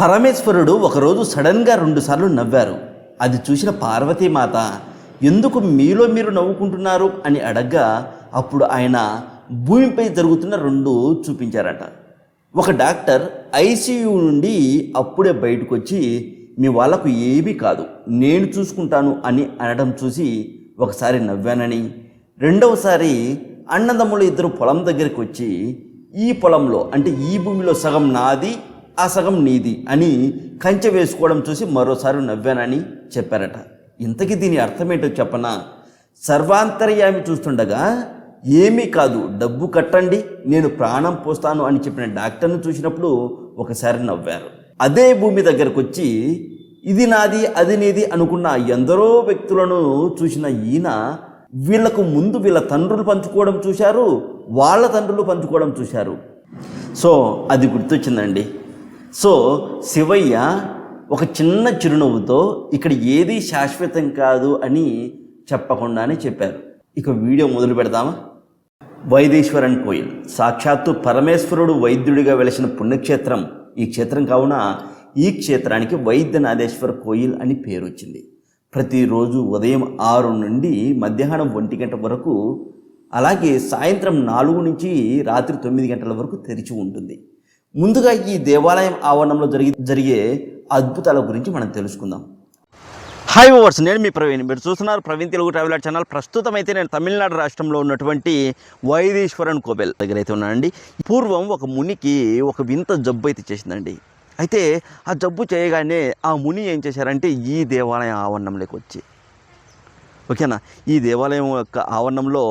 పరమేశ్వరుడు ఒకరోజు సడన్గా రెండుసార్లు నవ్వారు. అది చూసిన పార్వతీమాత ఎందుకు మీలో మీరు నవ్వుకుంటున్నారు? అని అడగ్గా అప్పుడు ఆయన భూమిపై జరుగుతున్న రెండు చూపించారట. ఒక డాక్టర్ ఐసీయూ నుండి అప్పుడే బయటకు వచ్చి మీ వాళ్ళకు ఏమీ కాదు నేను చూసుకుంటాను అని అనడం చూసి ఒకసారి నవ్వానని. రెండవసారి అన్నదమ్ములు ఇద్దరు పొలం దగ్గరికి వచ్చి ఈ పొలంలో అంటే ఈ భూమిలో సగం నాది ఆ సగం నీది అని కంచె వేసుకోవడం చూసి మరోసారి నవ్వానని చెప్పారట. ఇంతకీ దీని అర్థమేంటో చెప్పనా? సర్వాంతర్యామి చూస్తుండగా ఏమీ కాదు డబ్బు కట్టండి నేను ప్రాణం పోస్తాను అని చెప్పిన డాక్టర్ను చూసినప్పుడు ఒకసారి నవ్వారు. అదే భూమి దగ్గరకు వచ్చి ఇది నాది అది నీది అనుకున్న ఎందరో వ్యక్తులను చూసిన ఈయన వీళ్ళకు ముందు వీళ్ళ తండ్రులు పంచుకోవడం చూశారు వాళ్ళ తండ్రులు పంచుకోవడం చూశారు. సో అది గుర్తొచ్చిందండి. సో శివయ్య ఒక చిన్న చిరునవ్వుతో ఇక్కడ ఏది శాశ్వతం కాదు అని చెప్పకుండానే చెప్పారు. ఇక వీడియో మొదలు పెడదామా? వైదేశ్వరన్ కోయిల్. సాక్షాత్తు పరమేశ్వరుడు వైద్యుడిగా వెలిసిన పుణ్యక్షేత్రం ఈ క్షేత్రం కావున ఈ క్షేత్రానికి వైద్యనాథేశ్వర కోయిల్ అని పేరు వచ్చింది ప్రతిరోజు ఉదయం ఆరు నుండి మధ్యాహ్నం ఒంటి గంట వరకు అలాగే సాయంత్రం నాలుగు నుంచి రాత్రి తొమ్మిది గంటల వరకు తెరిచి ఉంటుంది. ముందుగా ఈ దేవాలయం ఆవరణంలో జరిగి జరిగే అద్భుతాల గురించి మనం తెలుసుకుందాం. హాయ్ ఓవర్స్ నేను మీ ప్రవీణ్. మీరు చూస్తున్నారు ప్రవీణ్ తెలుగు ట్రావెలర్ ఛానల్ ప్రస్తుతం అయితే నేను తమిళనాడు రాష్ట్రంలో ఉన్నటువంటి వైదీశ్వరన్ కోబెల్ దగ్గర అయితే ఉన్నానండి. పూర్వం ఒక మునికి ఒక వింత జబ్బు అయితే చేసిందండి. అయితే ఆ జబ్బు చేయగానే ఆ ముని ఏం చేశారంటే ఈ దేవాలయం ఆవరణంలోకి వచ్చి. ఓకేనా? ఈ దేవాలయం యొక్క ఆవరణంలో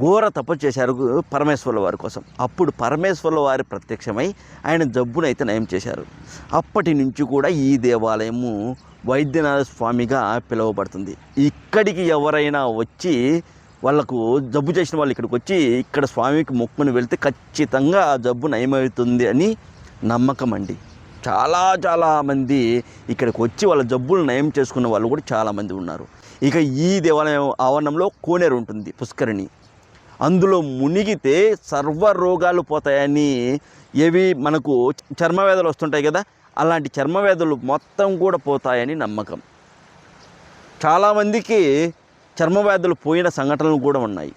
ఘోర తపస్సు చేశారు పరమేశ్వరుల వారి కోసం. అప్పుడు పరమేశ్వరుల వారి ప్రత్యక్షమై ఆయన జబ్బును అయితే నయం చేశారు. అప్పటి నుంచి కూడా ఈ దేవాలయము వైద్యనాథ స్వామిగా పిలువబడుతుంది. ఇక్కడికి ఎవరైనా వచ్చి వాళ్ళకు జబ్బు చేసిన వాళ్ళు ఇక్కడికి వచ్చి ఇక్కడ స్వామికి మొక్కుని వెళ్తే ఖచ్చితంగా ఆ జబ్బు నయమవుతుంది అని నమ్మకం అండి. చాలా చాలా మంది ఇక్కడికి వచ్చి వాళ్ళ జబ్బులు నయం చేసుకున్న వాళ్ళు కూడా చాలామంది ఉన్నారు. ఇక ఈ దేవాలయం ఆవరణంలో కోనేరు ఉంటుంది పుష్కరిణి. అందులో మునిగితే సర్వ రోగాలు పోతాయని ఏవి మనకు చర్మవ్యాధులు వస్తుంటాయి కదా అలాంటి చర్మవ్యాధులు మొత్తం కూడా పోతాయని నమ్మకం. చాలామందికి చర్మవ్యాధులు పోయిన సంఘటనలు కూడా ఉన్నాయి.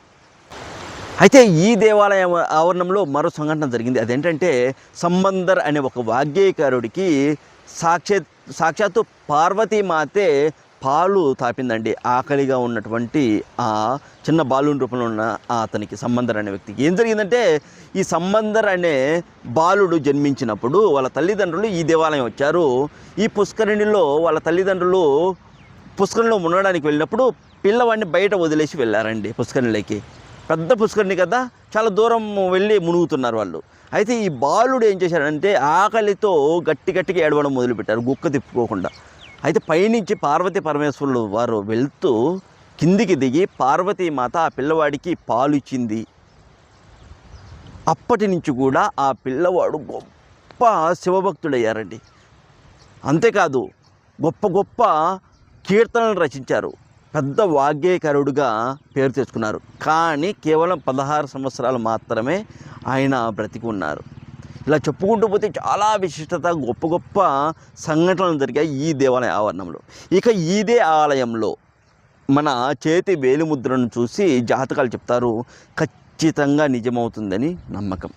అయితే ఈ దేవాలయం ఆవరణంలో మరో సంఘటన జరిగింది. అదేంటంటే సంబంధర్ అనే ఒక వాగ్గేయకారుడికి సాక్షాత్ సాక్షాత్తు పార్వతీమాతే పాలు తాపిందండి. ఆకలిగా ఉన్నటువంటి ఆ చిన్న బాలుని రూపంలో ఉన్న అతనికి సంబంధర్ అనే వ్యక్తికి. ఏం జరిగిందంటే ఈ సంబంధర్ అనే బాలుడు జన్మించినప్పుడు వాళ్ళ తల్లిదండ్రులు ఈ దేవాలయం వచ్చారు. ఈ పుష్కరిణిలో వాళ్ళ తల్లిదండ్రులు పుష్కరిణిలో మునగడానికి వెళ్ళినప్పుడు పిల్లవాడిని బయట వదిలేసి వెళ్ళారండి పుష్కరిణిలోకి. పెద్ద పుష్కరిణి కదా చాలా దూరం వెళ్ళి మునుగుతున్నారు వాళ్ళు. అయితే ఈ బాలుడు ఏం చేశాడంటే ఆకలితో గట్టి గట్టిగా ఏడవడం మొదలుపెట్టారు గుక్క తిప్పుకోకుండా. అయితే పైనుంచి పార్వతీ పరమేశ్వరులు వారు వెళ్తూ కిందికి దిగి పార్వతీమాత ఆ పిల్లవాడికి పాలు ఇచ్చింది అప్పటి నుంచి కూడా ఆ పిల్లవాడు గొప్ప శివభక్తుడయ్యారండి. అంతేకాదు గొప్ప గొప్ప కీర్తనలు రచించారు. పెద్ద వాగ్గేయకారుడుగా పేరు తెచ్చుకున్నారు. కానీ కేవలం పదహారు సంవత్సరాలు మాత్రమే ఆయన బ్రతికి ఉన్నారు. ఇలా చెప్పుకుంటూ పోతే చాలా విశిష్టత గొప్ప గొప్ప సంఘటనలు జరిగాయి ఈ దేవాలయ ఆవరణంలో. ఇక ఇదే ఆలయంలో మన చేతి వేలిముద్రను చూసి జాతకాలు చెప్తారు ఖచ్చితంగా నిజమవుతుందని నమ్మకం.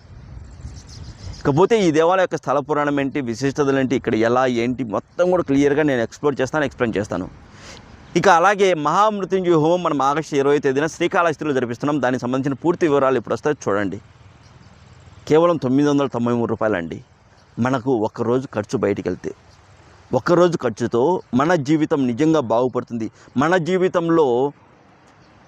ఇకపోతే ఈ దేవాలయ యొక్క స్థల పురాణం ఏంటి విశిష్టతలు ఏంటి ఇక్కడ ఎలా ఏంటి మొత్తం కూడా క్లియర్గా నేను ఎక్స్ప్లోర్ చేస్తాను ఎక్స్ప్లెయిన్ చేస్తాను. ఇక అలాగే మహామృత్యుంజయ హోమం మనం ఆగస్టు ఇరవై తేదీన శ్రీకాళహస్తిలో జరిపిస్తున్నాం దానికి సంబంధించిన పూర్తి వివరాలు ఇప్పుడు వస్తే చూడండి. కేవలం తొమ్మిది వందల తొంభై మూడు రూపాయలండి. మనకు ఒక్కరోజు ఖర్చు బయటికి వెళ్తే ఒక్కరోజు ఖర్చుతో మన జీవితం నిజంగా బాగుపడుతుంది. మన జీవితంలో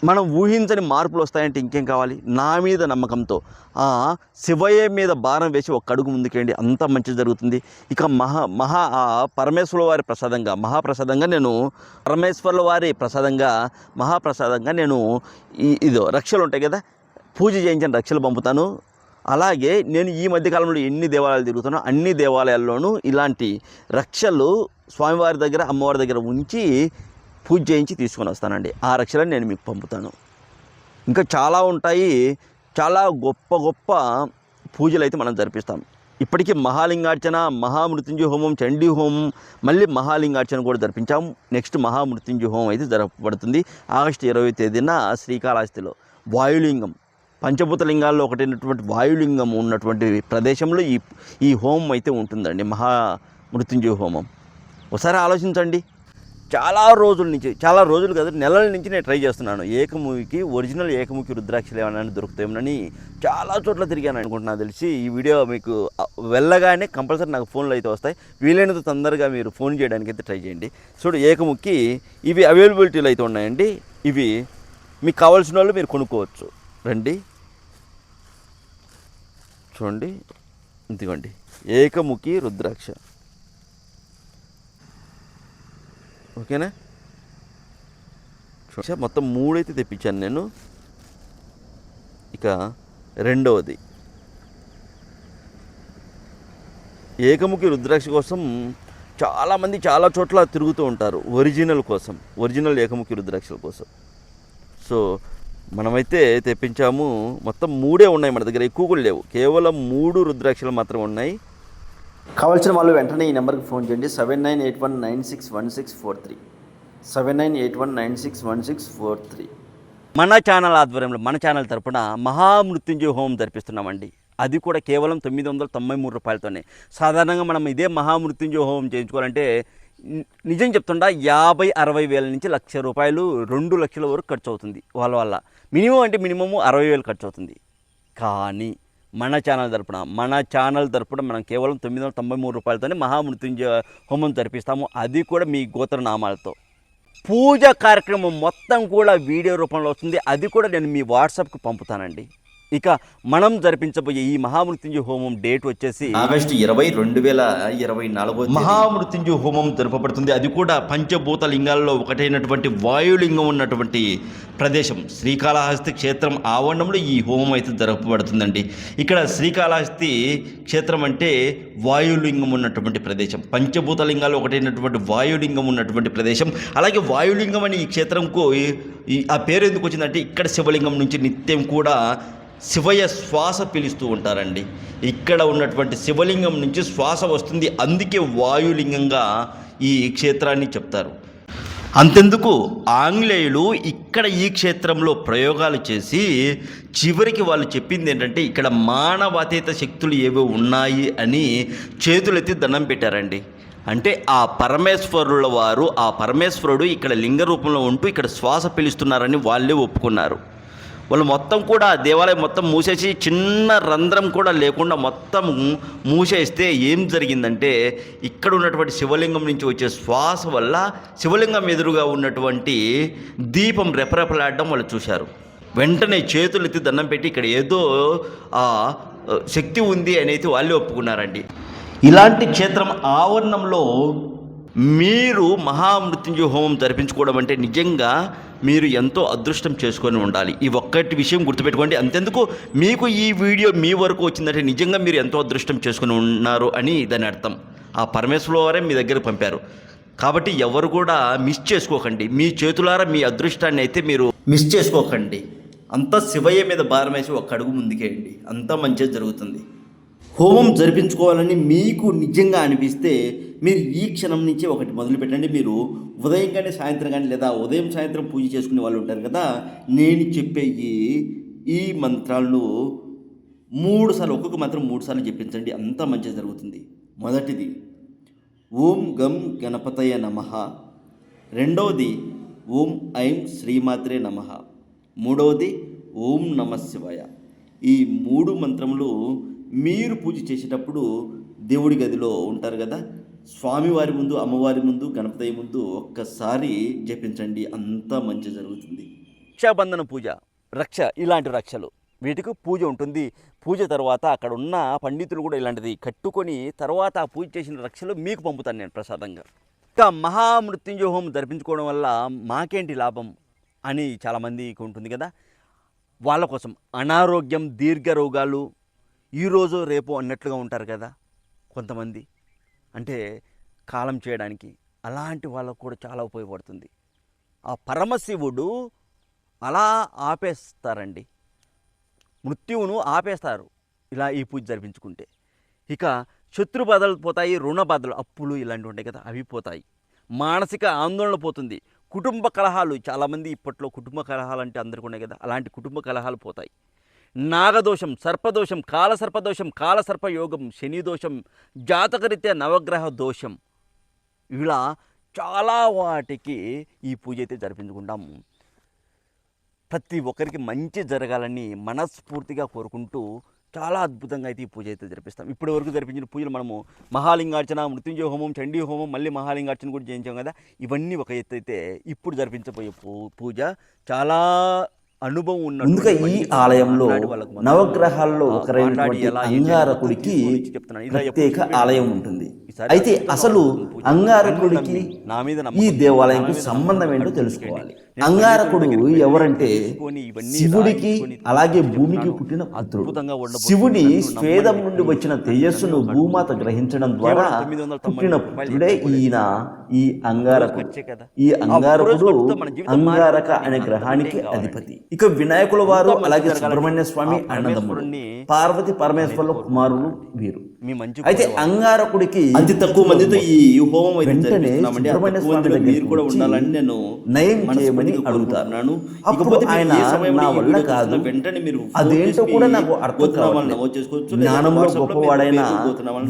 మనం ఊహించని మార్పులు వస్తాయంటే ఇంకేం కావాలి? నా మీద నమ్మకంతో. ఆ శివయ్య మీద భారం వేసి ఒక అడుగు ముందుకేయండి. అంత మంచి జరుగుతుంది. ఇక మహా మహా ఆ పరమేశ్వరుల వారి ప్రసాదంగా మహాప్రసాదంగా నేను పరమేశ్వరుల వారి ప్రసాదంగా మహాప్రసాదంగా నేను ఇదో రక్షలు ఉంటాయి కదా? పూజ చేయించిన రక్షలు పంపుతాను. అలాగే నేను ఈ మధ్యకాలంలో ఎన్ని దేవాలయాలు తిరుగుతున్నా అన్ని దేవాలయాల్లోనూ ఇలాంటి రక్షలు స్వామివారి దగ్గర అమ్మవారి దగ్గర ఉంచి పూజ చేయించి తీసుకొని వస్తానండి. ఆ రక్షలను నేను మీకు పంపుతాను. ఇంకా చాలా ఉంటాయి చాలా గొప్ప గొప్ప పూజలు అయితే మనం జరిపిస్తాం. ఇప్పటికీ మహాలింగార్చన మహామృత్యుంజయ హోమం చండీ హోమం మళ్ళీ మహాలింగార్చన కూడా జరిపించాం. నెక్స్ట్ మహామృత్యుంజయ హోమం అయితే జరపబడుతుంది. ఆగస్టు ఇరవై తేదీన శ్రీకాళహస్తిలో. వాయులింగం. పంచభూత లింగాల్లో ఒకటైనటువంటి వాయులింగం ఉన్నటువంటి ప్రదేశంలో ఈ ఈ హోమం అయితే ఉంటుందండి మహా మృత్యుంజయ హోమం. ఒకసారి ఆలోచించండి. చాలా రోజుల నుంచి చాలా రోజులు కదా నెలల నుంచి నేను ట్రై చేస్తున్నాను. ఏకముఖికి ఒరిజినల్ ఏకముఖి రుద్రాక్షలు ఏమైనా దొరుకుతాయేమోనని చాలా చోట్ల తిరిగాను అనుకుంటున్నా తెలిసి. ఈ వీడియో మీకు వెళ్ళగానే కంపల్సరీ నాకు ఫోన్లు అయితే వస్తాయి. వీలైనంత తొందరగా మీరు ఫోన్ చేయడానికి అయితే ట్రై చేయండి. చూడు ఏకముఖి ఇవి అవైలబిలిటీలు అయితే ఉన్నాయండి. ఇవి మీకు కావాల్సిన వాళ్ళు మీరు కొనుక్కోవచ్చు. రండి. చూడండి. ఇదిగోండి. ఏకముఖి రుద్రాక్ష. ఓకేనా? మొత్తం మూడైతే తెప్పించాను నేను. ఇక రెండవది. ఏకముఖి రుద్రాక్ష కోసం చాలామంది చాలా చోట్ల తిరుగుతూ ఉంటారు. ఒరిజినల్ కోసం. ఒరిజినల్ ఏకముఖి రుద్రాక్షల కోసం. సో మనమైతే తెప్పించాము. మొత్తం మూడే ఉన్నాయి మన దగ్గర. ఎక్కువ కూడా లేవు. కేవలం మూడు రుద్రాక్షలు మాత్రం ఉన్నాయి. కావాల్సిన వాళ్ళు వెంటనే ఈ నెంబర్కి ఫోన్ చేయండి. Seven nine eight one nine six one six four three. Seven nine eight one nine six one six four three. మన ఛానల్ ఆధ్వర్యంలో మన ఛానల్ తరపున మహామృత్యుంజయ హోమం జరిపిస్తున్నామండి. అది కూడా కేవలం తొమ్మిది వందల తొంభై మూడు రూపాయలతోనే. సాధారణంగా మనం ఇదే మహామృత్యుంజయ హోమం చేయించుకోవాలంటే నిజం చెప్తుండా యాభై అరవై వేల నుంచి లక్ష రూపాయలు రెండు లక్షల వరకు ఖర్చు అవుతుంది వాళ్ళ వల్ల. మినిమం అంటే మినిమము అరవై వేలు ఖర్చు అవుతుంది కానీ మన ఛానల్ తరపున మన ఛానల్ తరపున మనం కేవలం తొమ్మిది వందల తొంభై మూడు రూపాయలతోనే మహామృత్యుంజయ హోమం జరిపిస్తాము. అది కూడా మీ గోత్రనామాలతో. పూజ కార్యక్రమం మొత్తం కూడా వీడియో రూపంలో వస్తుంది. అది కూడా నేను మీ వాట్సాప్కి పంపుతానండి. ఇక మనం జరిపించబోయే ఈ మహామృత్యుంజయ హోమం డేట్ వచ్చేసి ఆగస్టు ఇరవై రెండు వేల ఇరవై నాలుగో మహామృత్యుంజయ హోమం జరపబడుతుంది అది కూడా పంచభూత లింగాల్లో ఒకటైనటువంటి వాయులింగం ఉన్నటువంటి ప్రదేశం. శ్రీకాళహస్తి క్షేత్రం ఆవరణంలో ఈ హోమం అయితే జరపబడుతుందండి. ఇక్కడ శ్రీకాళహస్తి క్షేత్రం అంటే వాయులింగం ఉన్నటువంటి ప్రదేశం. పంచభూత లింగాల్లో ఒకటైనటువంటి వాయులింగం ఉన్నటువంటి ప్రదేశం. అలాగే వాయులింగం అని ఈ క్షేత్రంకు ఆ పేరు ఎందుకు వచ్చిందంటే ఇక్కడ శివలింగం నుంచి నిత్యం కూడా శివయ్య శ్వాస పిలుస్తూ ఉంటారండి. ఇక్కడ ఉన్నటువంటి శివలింగం నుంచి శ్వాస వస్తుంది. అందుకే వాయులింగంగా ఈ క్షేత్రాన్ని చెప్తారు. అంతెందుకు ఆంగ్లేయులు ఇక్కడ ఈ క్షేత్రంలో ప్రయోగాలు చేసి చివరికి వాళ్ళు చెప్పింది ఏంటంటే ఇక్కడ మానవాతీత శక్తులు ఏవో ఉన్నాయి అని చేతులెత్తి దండం పెట్టారండి. అంటే ఆ పరమేశ్వరుల వారు ఆ పరమేశ్వరుడు ఇక్కడ లింగ రూపంలో ఉంటూ ఇక్కడ శ్వాస పిలుస్తున్నారని వాళ్ళే ఒప్పుకున్నారు. వాళ్ళు మొత్తం కూడా దేవాలయం మొత్తం మూసేసి చిన్న రంధ్రం కూడా లేకుండా మొత్తం మూసేస్తే ఏం జరిగిందంటే ఇక్కడ ఉన్నటువంటి శివలింగం నుంచి వచ్చే శ్వాస వల్ల శివలింగం ఎదురుగా ఉన్నటువంటి దీపం రెపరెపలాడడం వాళ్ళు చూశారు. వెంటనే చేతులు ఎత్తి దండం పెట్టి ఇక్కడ ఏదో ఆ శక్తి ఉంది అనేది వాళ్ళు వాళ్ళే ఒప్పుకున్నారండి. ఇలాంటి క్షేత్రం ఆవరణంలో మీరు మహామృత్యుంజయ హోమం జరిపించుకోవడం అంటే నిజంగా మీరు ఎంతో అదృష్టం చేసుకొని ఉండాలి. ఈ ఒక్కటి విషయం గుర్తుపెట్టుకోండి. అంతెందుకు మీకు ఈ వీడియో మీ వరకు వచ్చిందంటే నిజంగా మీరు ఎంతో అదృష్టం చేసుకొని ఉన్నారు అని దాని అర్థం. ఆ పరమేశ్వరు వారే మీ దగ్గర పంపారు. కాబట్టి ఎవరు కూడా మిస్ చేసుకోకండి. మీ చేతులారా మీ అదృష్టాన్ని అయితే మీరు మిస్ చేసుకోకండి. అంతా శివయ్య మీద భారం వేసి ఒక అడుగు ముందుకేయండి. అంతా మంచిగా జరుగుతుంది. హోమం జరిపించుకోవాలని మీకు నిజంగా అనిపిస్తే మీరు ఈ క్షణం నుంచి ఒకటి మొదలు పెట్టండి. మీరు ఉదయం కానీ సాయంత్రం కానీ లేదా ఉదయం సాయంత్రం పూజ చేసుకునే వాళ్ళు ఉంటారు కదా నేను చెప్పే ఈ ఈ మంత్రాలను మూడు సార్లు ఒక్కొక్క మంత్రం మూడు సార్లు చెప్పించండి అంతా మంచిగా జరుగుతుంది. మొదటిది ఓం గం గణపతయ నమ. రెండవది ఓం ఐం శ్రీమాత్రే నమ. మూడవది ఓం నమ శివాయ. ఈ మూడు మంత్రములు మీరు పూజ చేసేటప్పుడు దేవుడి గదిలో ఉంటారు కదా స్వామివారి ముందు అమ్మవారి ముందు గణపతి ముందు ఒక్కసారి జపించండి అంతా మంచి జరుగుతుంది. రక్షాబంధన పూజ రక్ష ఇలాంటి రక్షలు. వీటికి పూజ ఉంటుంది. పూజ తర్వాత అక్కడ ఉన్న పండితులు కూడా ఇలాంటిది కట్టుకొని తర్వాత ఆ పూజ చేసిన రక్షలు మీకు పంపుతాను నేను ప్రసాదంగా. ఇంకా మహామృత్యుంజయ హోమం జరిపించుకోవడం వల్ల మాకేంటి లాభం అని చాలామందికి ఉంటుంది కదా. వాళ్ళ కోసం అనారోగ్యం దీర్ఘ రోగాలు ఈరోజు రేపు అన్నట్లుగా ఉంటారు కదా కొంతమంది. అంటే కాలం చేయడానికి అలాంటి వాళ్ళకు కూడా చాలా ఉపయోగపడుతుంది. ఆ పరమశివుడు అలా ఆపేస్తారండి. మృత్యువును ఆపేస్తారు ఇలా ఈ పూజ జరిపించుకుంటే. ఇక శత్రు బదలు పోతాయి రుణ బాధలు అప్పులు ఇలాంటివి ఉంటాయి కదా అవి పోతాయి. మానసిక ఆందోళన పోతుంది. కుటుంబ కలహాలు చాలామంది ఇప్పట్లో కుటుంబ కలహాలు అంటే అందరికీ ఉన్నాయి కదా అలాంటి కుటుంబ కలహాలు పోతాయి. నాగదోషం సర్పదోషం కాలసర్పదోషం కాలసర్పయోగం శనిదోషం శని దోషం జాతకరీత్యా నవగ్రహ దోషం. ఇలా చాలా వాటికి ఈ పూజ అయితే జరిపించుకుంటాము ప్రతి ఒక్కరికి మంచి జరగాలని మనస్ఫూర్తిగా కోరుకుంటూ చాలా అద్భుతంగా అయితే ఈ పూజ అయితే జరిపిస్తాం. ఇప్పటి వరకు జరిపించిన పూజలు మనము మహాలింగార్చన మృత్యుంజయ హోమం చండీ హోమం మళ్ళీ మహాలింగార్చన కూడా చేయించాం కదా. ఇవన్నీ ఒక ఎత్తు అయితే ఇప్పుడు జరిపించబోయే పూ పూజ చాలా అనుభవం ఉన్న ముందుగా ఈ ఆలయంలో నవగ్రహాల్లో ఒకరైనటువంటి అంగారకుడికి ప్రత్యేక ఆలయం ఉంటుంది. అయితే అసలు అంగారకుడికి ఈ దేవాలయంకు సంబంధం ఏంటో తెలుసుకోవాలి. అంగారకుడు ఎవరంటే శివుడికి అలాగే భూమికి పుట్టిన పుత్రుడు. శివుడి స్వేదం నుండి వచ్చిన తేజస్సును భూమాత గ్రహించడం ద్వారా పుట్టిన పుత్రుడే ఈయన ఈ అంగారకుడు. ఈ అంగారకుడు అంగారక. అనే గ్రహానికి. అధిపతి. ఇక వినాయకుల వారు అలాగే సుబ్రహ్మణ్య స్వామి అన్నదమ్ముడు పార్వతి పరమేశ్వరుల కుమారులు వీరు. మీ మంచి అయితే. అంగారకుడికి అతి తక్కువ మందితో ఈ హోమం అయితే మీరు కూడా ఉండాలని నేను నయం చేయమని. అప్పుడు ఇకపోతే ఆయన నా వల్ల కాదు వెంటనే మీరు అదేంటో కూడా నాకు అర్థం. నమోదు చేసుకోవచ్చు జ్ఞానంలో గొప్పవాడైన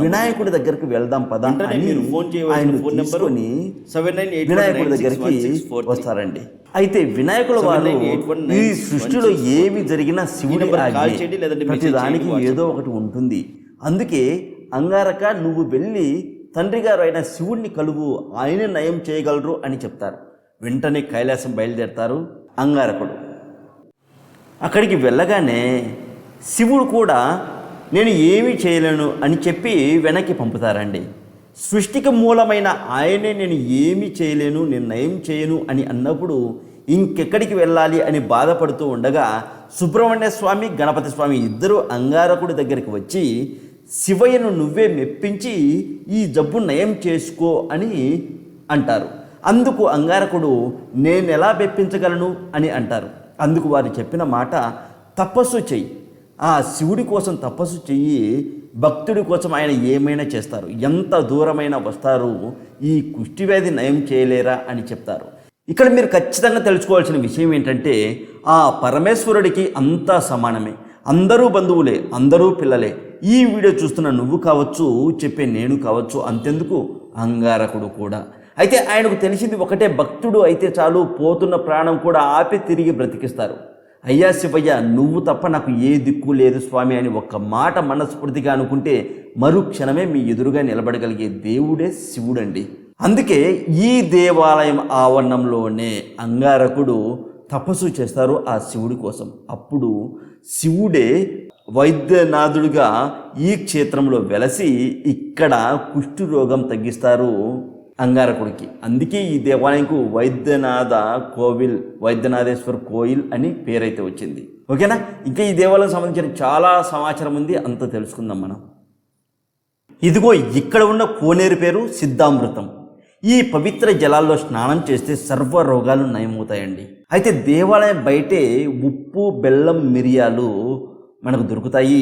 వినాయకుడి దగ్గరికి వెళ్దాం పదా అని మీరు ఫోన్ చేయవలసిన ఆయన ఫోన్ నెంబరు తీసుకొని 7981961643. వినాయకుడి దగ్గరికి వస్తారండి అయితే వినాయకుల వారు 7981961643. ఈ సృష్టిలో ఏమి జరిగినా శివుడి నెంబర్కి ఆజ్ఞే. కాల్ చేయండి, లేదంటే ప్రతి మెసేజ్ దానికి చేయండి ఏదో ఒకటి ఉంటుంది అందుకే అంగారక నువ్వు వెళ్ళి తండ్రి గారు అయిన శివుణ్ణి కలువు ఆయనే నయం చేయగలరు అని చెప్తారు. వెంటనే కైలాసం బయలుదేరతారు అంగారకుడు. అక్కడికి వెళ్ళగానే శివుడు కూడా నేను ఏమీ చేయలేను అని చెప్పి వెనక్కి పంపుతారండి. సృష్టికి మూలమైన ఆయనే నేను ఏమీ చేయలేను నేను నయం చేయను అని అన్నప్పుడు ఇంకెక్కడికి వెళ్ళాలి అని బాధపడుతూ ఉండగా సుబ్రహ్మణ్య స్వామి గణపతి స్వామి ఇద్దరు అంగారకుడి దగ్గరికి వచ్చి శివయ్యను నువ్వే మెప్పించి ఈ జబ్బు నయం చేసుకో అని అంటారు. అందుకు అంగారకుడు నేను ఎలా మెప్పించగలను? అని అంటారు. అందుకు వారు చెప్పిన మాట తపస్సు చెయ్యి. ఆ శివుడి కోసం తపస్సు చెయ్యి. భక్తుడి కోసం ఆయన ఏమైనా చేస్తారు. ఎంత దూరమైనా వస్తారు. ఈ కుష్టివ్యాధి నయం చేయలేరా? అని చెప్తారు. ఇక్కడ మీరు ఖచ్చితంగా తెలుసుకోవాల్సిన విషయం ఏంటంటే ఆ పరమేశ్వరుడికి అంతా సమానమే. అందరూ బంధువులే అందరూ పిల్లలే. ఈ వీడియో చూస్తున్న నువ్వు కావచ్చు చెప్పే నేను కావచ్చు అంతెందుకు? అంగారకుడు కూడా. అయితే ఆయనకు తెలిసింది ఒకటే భక్తుడు అయితే చాలు పోతున్న ప్రాణం కూడా ఆపి తిరిగి బ్రతికిస్తారు. అయ్యా శివయ్య నువ్వు తప్ప నాకు ఏ దిక్కు లేదు స్వామి అని ఒక్క మాట మనస్ఫూర్తిగా అనుకుంటే మరు క్షణమే మీ ఎదురుగా నిలబడగలిగే దేవుడే శివుడండి. అందుకే ఈ దేవాలయం ఆవరణంలోనే అంగారకుడు తపస్సు చేస్తారు ఆ శివుడి కోసం. అప్పుడు శివుడే వైద్యనాథుడిగా ఈ క్షేత్రంలో వెలసి ఇక్కడ కుష్టు రోగం తగ్గిస్తారు అంగారకుడికి. అందుకే ఈ దేవాలయంకు వైద్యనాథ కోవిల్ వైద్యనాథేశ్వర్ కోయిల్ అని పేరైతే వచ్చింది. ఓకేనా? ఇంకా ఈ దేవాలయం సంబంధించిన చాలా సమాచారం ఉంది అంత తెలుసుకుందాం మనం. ఇదిగో ఇక్కడ ఉన్న కోనేరు పేరు సిద్ధామృతం. ఈ పవిత్ర జలాల్లో స్నానం చేస్తే సర్వ రోగాలు నయమవుతాయండి. అయితే దేవాలయం బయటే ఉప్పు బెల్లం మిరియాలు మనకు దొరుకుతాయి.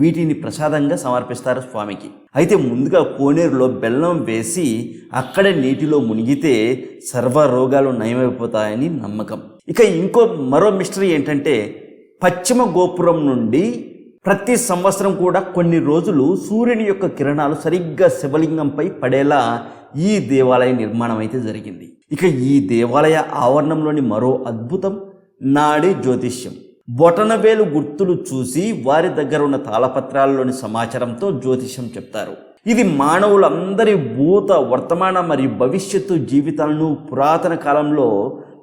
వీటిని ప్రసాదంగా సమర్పిస్తారు స్వామికి. అయితే ముందుగా కోనేరులో బెల్లం వేసి అక్కడే నీటిలో మునిగితే సర్వ రోగాలు నయమైపోతాయని నమ్మకం. ఇక ఇంకో మరో మిస్టరీ ఏంటంటే పశ్చిమ గోపురం నుండి ప్రతి సంవత్సరం కూడా కొన్ని రోజులు సూర్యుని యొక్క కిరణాలు సరిగ్గా శివలింగంపై పడేలా ఈ దేవాలయ నిర్మాణం అయితే జరిగింది. ఇక ఈ దేవాలయ ఆవరణంలోని మరో అద్భుతం నాడి జ్యోతిష్యం. బొటనవేలు గుర్తులు చూసి వారి దగ్గర ఉన్న తాళపత్రాల్లోని సమాచారంతో జ్యోతిష్యం చెప్తారు. ఇది మానవులందరి భూత వర్తమాన మరియు భవిష్యత్తు జీవితాలను పురాతన కాలంలో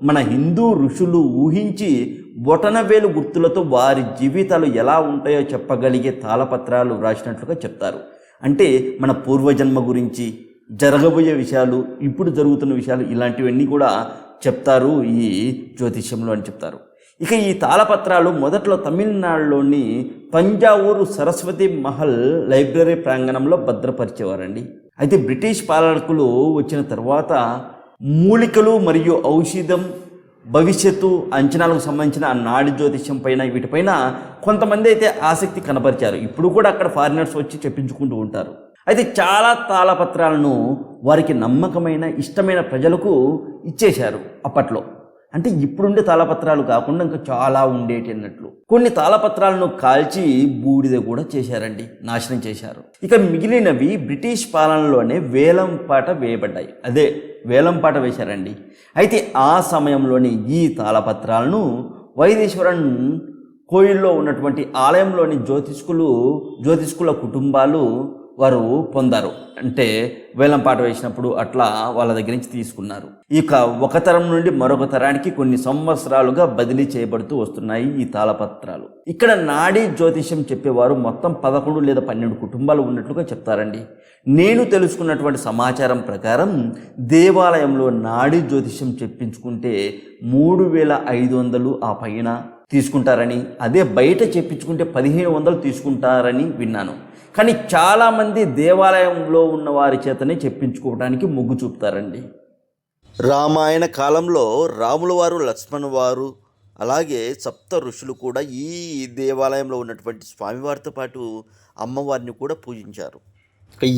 మన హిందూ ఋషులు ఊహించి బొటనవేలు గుర్తులతో వారి జీవితాలు ఎలా ఉంటాయో చెప్పగలిగే తాళపత్రాలు రాసినట్లుగా చెప్తారు. అంటే మన పూర్వజన్మ గురించి జరగబోయే విషయాలు ఇప్పుడు జరుగుతున్న విషయాలు ఇలాంటివన్నీ కూడా చెప్తారు ఈ జ్యోతిష్యంలో అని చెప్తారు. ఇక ఈ తాళపత్రాలు మొదట్లో తమిళనాడులోని తంజావూరు సరస్వతి మహల్ లైబ్రరీ ప్రాంగణంలో భద్రపరిచేవారండి. అయితే బ్రిటిష్ పాలకులు వచ్చిన తర్వాత మూలికలు మరియు ఔషధం భవిష్యత్తు అంచనాలకు సంబంధించిన నాడి జ్యోతిష్యం పైన వీటిపైన కొంతమంది అయితే ఆసక్తి కనపరిచారు. ఇప్పుడు కూడా అక్కడ ఫారినర్స్ వచ్చి చెప్పించుకుంటూ ఉంటారు. అయితే చాలా తాళపత్రాలను వారికి నమ్మకమైన ఇష్టమైన ప్రజలకు ఇచ్చేశారు అప్పట్లో. అంటే ఇప్పుడుండే తాళపత్రాలు కాకుండా ఇంకా చాలా ఉండేటి అన్నట్లు. కొన్ని తాళపత్రాలను కాల్చి బూడిద కూడా చేశారండి. నాశనం చేశారు. ఇక మిగిలినవి బ్రిటిష్ పాలనలోనే వేలం పాట వేయబడ్డాయి. అదే వేలంపాట వేశారండి. అయితే ఆ సమయంలోని ఈ తాళపత్రాలను వైదేశ్వరన్ కోయిల్లో ఉన్నటువంటి ఆలయంలోని జ్యోతిష్కులు జ్యోతిష్కుల కుటుంబాలు వారు పొందారు. అంటే వేలంపాట వేసినప్పుడు అట్లా వాళ్ళ దగ్గర నుంచి తీసుకున్నారు. ఇక ఒక తరం నుండి మరొక తరానికి కొన్ని సంవత్సరాలుగా బదిలీ చేయబడుతూ వస్తున్నాయి ఈ తాళపత్రాలు. ఇక్కడ నాడీ జ్యోతిష్యం చెప్పేవారు మొత్తం పదకొండు లేదా పన్నెండు కుటుంబాలు ఉన్నట్లుగా చెప్తారండి. నేను తెలుసుకున్నటువంటి సమాచారం ప్రకారం దేవాలయంలో నాడీ జ్యోతిష్యం చెప్పించుకుంటే మూడు వేల ఐదు వందలు ఆ పైన తీసుకుంటారని అదే బయట చెప్పించుకుంటే పదిహేను వందలు తీసుకుంటారని విన్నాను. కానీ చాలామంది దేవాలయంలో ఉన్న వారి చేతనే చెప్పించుకోవడానికి మొగ్గు చూపుతారండి. రామాయణ కాలంలో రాముల వారు లక్ష్మణ్ వారు అలాగే సప్త ఋషులు కూడా ఈ దేవాలయంలో ఉన్నటువంటి స్వామివారితో పాటు అమ్మవారిని కూడా పూజించారు.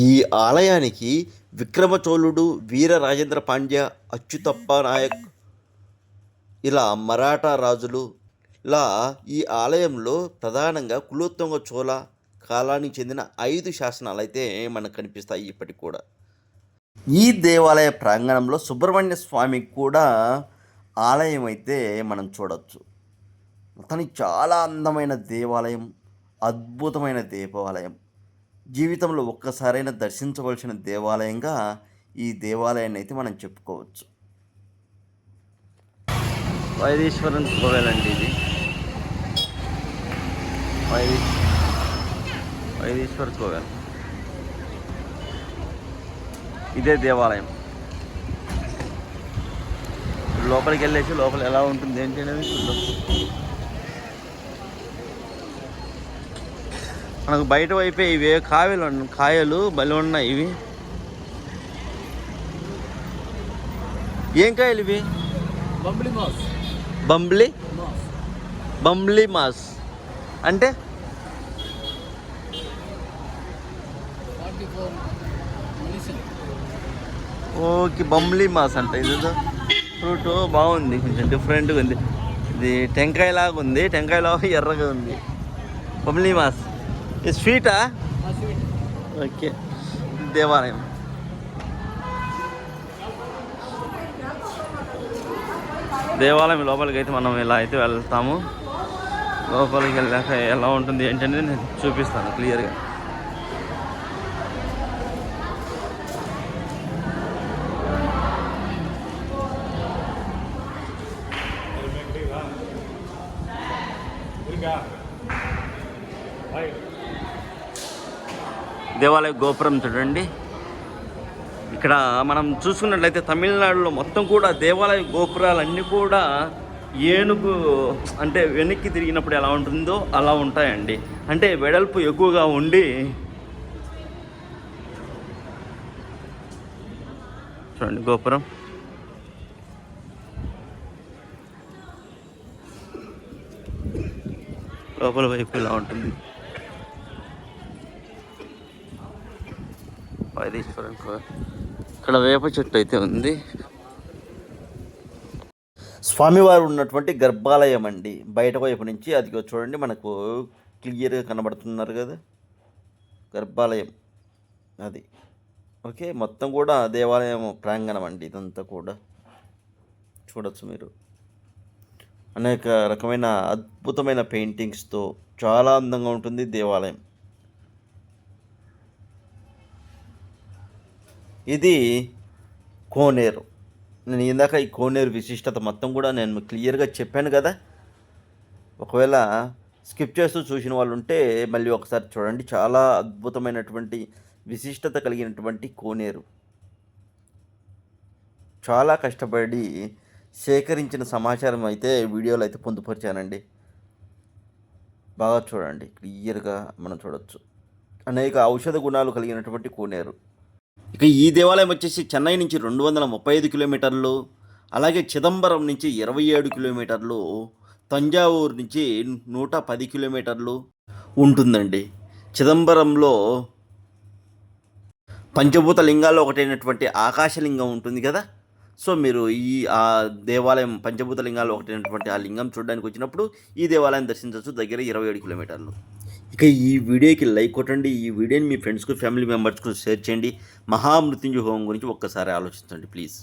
ఈ ఆలయానికి విక్రమచోళుడు వీర రాజేంద్ర పాండ్య అచ్యుతప్ప నాయక్ ఇలా మరాఠా రాజులు ఇలా ఈ ఆలయంలో ప్రధానంగా కులోత్తంగ చోళ కాలానికి చెందిన ఐదు శాసనాలు అయితే మనకు కనిపిస్తాయి ఇప్పటికి కూడా. ఈ దేవాలయ ప్రాంగణంలో సుబ్రహ్మణ్య స్వామికి కూడా ఆలయం అయితే మనం చూడవచ్చు మొత్తానికి చాలా అందమైన దేవాలయం అద్భుతమైన దేవాలయం. జీవితంలో ఒక్కసారైనా దర్శించవలసిన దేవాలయంగా ఈ దేవాలయాన్ని అయితే మనం చెప్పుకోవచ్చు. వైదీశ్వరన్ కోవేలండి ఇది. వైదీశ్వర్ కోవెల్ ఇదే దేవాలయం. లోపలికి వెళ్ళేసి లోపల ఎలా ఉంటుంది ఏంటి అనేది చూద్దాం. మనకు బయట వైపే ఇవే కాయలు కాయలు బలి ఉన్నాయి ఇవి. ఏం కాయలు ఇవి? బంబ్లీ బంబ్లీ మాస్ అంటే ఓకే బొమ్లీ మాస్ అంట ఇది ఫ్రూట్ బాగుంది కొంచెం డిఫరెంట్గా ఉంది. ఇది టెంకాయ లాగా ఉంది టెంకాయలాగా ఎర్రగా ఉంది. బొమ్లీ మాస్. ఇది స్వీటా? ఓకే దేవాలయం. దేవాలయం లోపలికి అయితే మనం ఇలా అయితే వెళ్తాము. లోపలికి వెళ్ళాక ఎలా ఉంటుంది ఏంటనేది నేను చూపిస్తాను క్లియర్గా. దేవాలయ గోపురం చూడండి. ఇక్కడ మనం చూసుకున్నట్లయితే తమిళనాడులో మొత్తం కూడా దేవాలయ గోపురాలన్నీ కూడా ఏనుగు అంటే వెనక్కి తిరిగినప్పుడు ఎలా ఉంటుందో అలా ఉంటాయండి. అంటే వెడల్పు ఎక్కువగా ఉండి చూడండి గోపురం. లోపల వైపు ఇలా ఉంటుంది. వైదీశ్వరం ఇక్కడ వేప చెట్టు అయితే ఉంది. స్వామివారు ఉన్నటువంటి గర్భాలయం అండి బయట వైపు నుంచి అది చూడండి మనకు క్లియర్గా కనబడుతున్నారు కదా. గర్భాలయం. అది. ఓకే మొత్తం కూడా దేవాలయం ప్రాంగణం అండి ఇదంతా కూడా. చూడొచ్చు మీరు. అనేక రకమైన అద్భుతమైన పెయింటింగ్స్తో చాలా అందంగా ఉంటుంది దేవాలయం. ఇది కోనేరు. నేను ఇందాక ఈ కోనేరు విశిష్టత మొత్తం కూడా నేను క్లియర్గా చెప్పాను కదా. ఒకవేళ స్కిప్ చేస్తూ చూసిన వాళ్ళు ఉంటే మళ్ళీ ఒకసారి చూడండి. చాలా అద్భుతమైనటువంటి విశిష్టత కలిగినటువంటి కోనేరు. చాలా కష్టపడి సేకరించిన సమాచారం అయితే వీడియోలో అయితే పొందుపరిచానండి. బాగా చూడండి. క్లియర్గా మనం చూడవచ్చు అనేక ఔషధ గుణాలు కలిగినటువంటి కోనేరు. ఇక ఈ దేవాలయం వచ్చేసి చెన్నై నుంచి రెండు వందల ముప్పై ఐదు కిలోమీటర్లు అలాగే చిదంబరం నుంచి ఇరవై ఏడు కిలోమీటర్లు తంజావూరు నుంచి నూట పది కిలోమీటర్లు ఉంటుందండి. చిదంబరంలో పంచభూత లింగాల్లో ఒకటైనటువంటి ఆకాశలింగం ఉంటుంది కదా? సో మీరు ఈ ఆ దేవాలయం పంచభూత లింగాల్లో ఒకటైనటువంటి ఆ లింగం చూడడానికి వచ్చినప్పుడు ఈ దేవాలయం దర్శించవచ్చు దగ్గర ఇరవై ఏడు కిలోమీటర్లు. ఇక ఈ వీడియోకి లైక్ కొట్టండి ఈ వీడియోని మీ ఫ్రెండ్స్కు ఫ్యామిలీ మెంబర్స్కు షేర్ చేయండి. మహామృత్యుంజయ హోమం గురించి ఒక్కసారి ఆలోచించండి ప్లీజ్